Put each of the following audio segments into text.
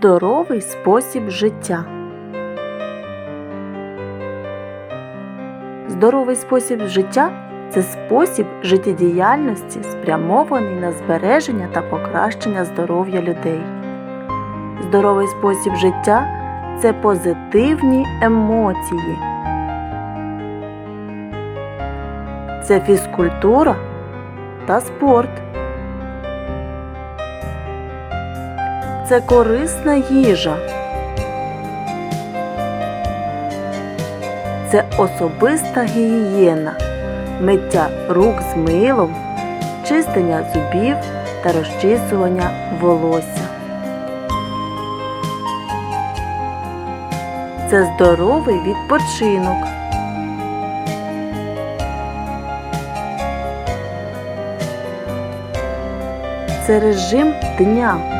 Здоровий спосіб життя. Здоровий спосіб життя це спосіб життєдіяльності, спрямований на збереження та покращення здоров'я людей. Здоровий спосіб життя це позитивні емоції. Це фізкультура та спорт. Це корисна їжа. Це особиста гігієна, миття рук з милом, чистення зубів та розчісування волосся. Це здоровий відпочинок. Це режим дня.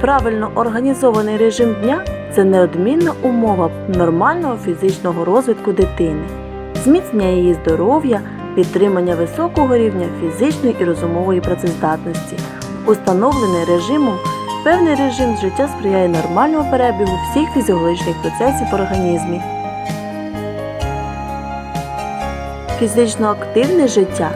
Правильно організований режим дня це неодмінна умова нормального фізичного розвитку дитини, зміцнення її здоров'я, підтримання високого рівня фізичної і розумової працездатності. Установлений режимом, певний режим життя сприяє нормальному перебігу всіх фізіологічних процесів в організмі. Фізично активне життя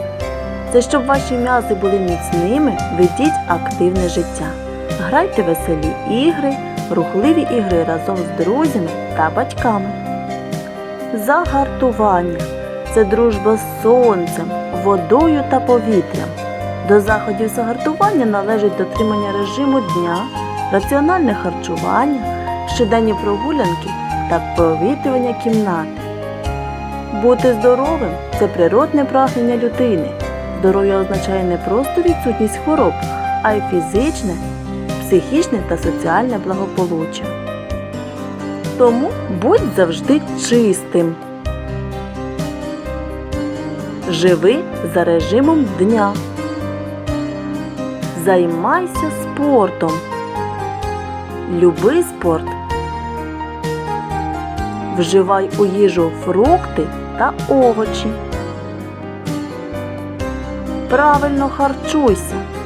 це щоб ваші м'язи були міцними, ведіть активне життя. Грайте веселі ігри, рухливі ігри разом з друзями та батьками. Загартування це дружба з сонцем, водою та повітрям. До заходів загартування належить дотримання режиму дня, раціональне харчування, щоденні прогулянки та провітрювання кімнати. Бути здоровим це природне прагнення людини. Здоров'я означає не просто відсутність хвороб, а й фізичне, психічне та соціальне благополуччя. Тому будь завжди чистим. Живи за режимом дня. Займайся спортом. Люби спорт. Вживай у їжу фрукти та овочі. Правильно харчуйся.